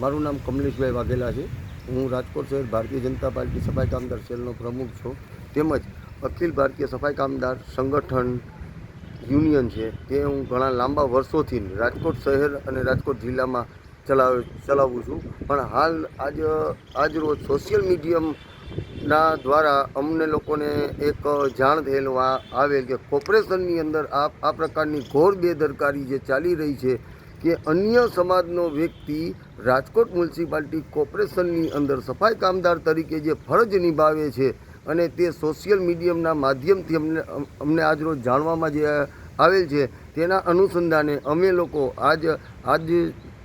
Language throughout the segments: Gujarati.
મારું નામ કમલેશભાઈ વાઘેલા છે. હું રાજકોટ શહેર ભારતીય જનતા પાર્ટી સફાઈ કામદાર સેલનો પ્રમુખ છું. તેમજ અખિલ ભારતીય સફાઈ કામદાર સંગઠન યુનિયન છે. તે હું ઘણા લાંબા વર્ષોથી રાજકોટ શહેર અને રાજકોટ જિલ્લામાં ચલાવ, ચલાવું છું. પણ હાલ આજ આજ રોજ સોશિયલ મીડિયમના દ્વારા અમને લોકોને એક જાણ થયેલું આવેલ કે કોર્પોરેશનની અંદર આ આ પ્રકારની ઘોર બેદરકારી જે ચાલી રહી છે કે અન્ય સમાજનો વ્યક્તિ રાજકોટ મ્યુનિસિપાલિટી કોર્પોરેશનની અંદર સફાઈ કામદાર તરીકે જે ફરજ નિભાવે છે અને તે સોશિયલ મીડિયમના માધ્યમથી અમને અમને આજરોજ જાણવામાં જે આવેલ છે, તેના અનુસંધાને અમે લોકો આજ આજ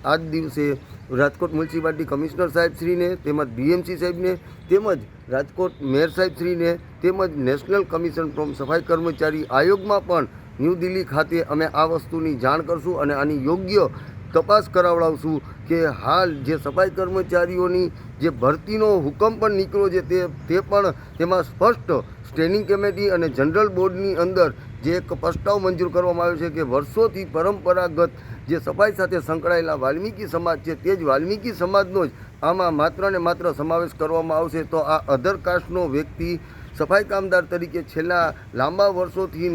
આજ દિવસે રાજકોટ મ્યુનિસિપાલિટી કમિશનર સાહેબશ્રીને તેમજ બીએમસી સાહેબને, તેમજ રાજકોટ મેયર સાહેબશ્રીને તેમજ નેશનલ કમિશન ફ્રોમ સફાઈ કર્મચારી આયોગમાં પણ ન્યૂ દિલ્હી ખાતે અમે આ વસ્તુની જાણ કરશું અને આની યોગ્ય તપાસ કરાવડાવશું કે હાલ જે સફાઈ કર્મચારીઓની જે ભરતીનો હુકમ પણ નીકળ્યો છે તે તે પણ તેમાં સ્પષ્ટ સ્ટેન્ડિંગ કમિટી અને જનરલ બોર્ડની અંદર જે એક પ્રસ્તાવ મંજૂર કરવામાં આવ્યો છે કે વર્ષોથી પરંપરાગત જે સફાઈ સાથે સંકળાયેલા વાલ્મીકી સમાજ છે તે જ વાલ્મીકી સમાજનો જ આમાં માત્ર ને માત્ર સમાવેશ કરવામાં આવશે તો આ અધર કાસ્ટનો વ્યક્તિ સફાઈ કામદાર તરીકે છેલ્લા લાંબા વર્ષોથી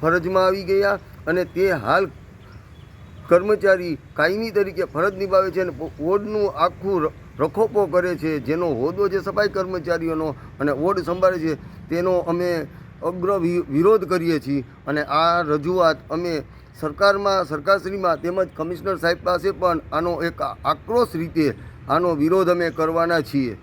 ફરજમાં આવી ગયા અને તે હાલ કર્મચારી કાયમી તરીકે ફરજ નિભાવે છે અને વોર્ડનું આખું રખોપો કરે છે. જેનો હોદ્દો જે સફાઈ કર્મચારીઓનો અને વોર્ડ સંભાળે છે, તેનો અમે અગ્ર વિરોધ કરીએ છીએ અને આ રજૂઆત અમે સરકારમાં, સરકારશ્રીમાં તેમજ કમિશનર સાહેબ પાસે પણ આનો એક આક્રોશ રીતે આનો વિરોધ અમે કરવાના છીએ.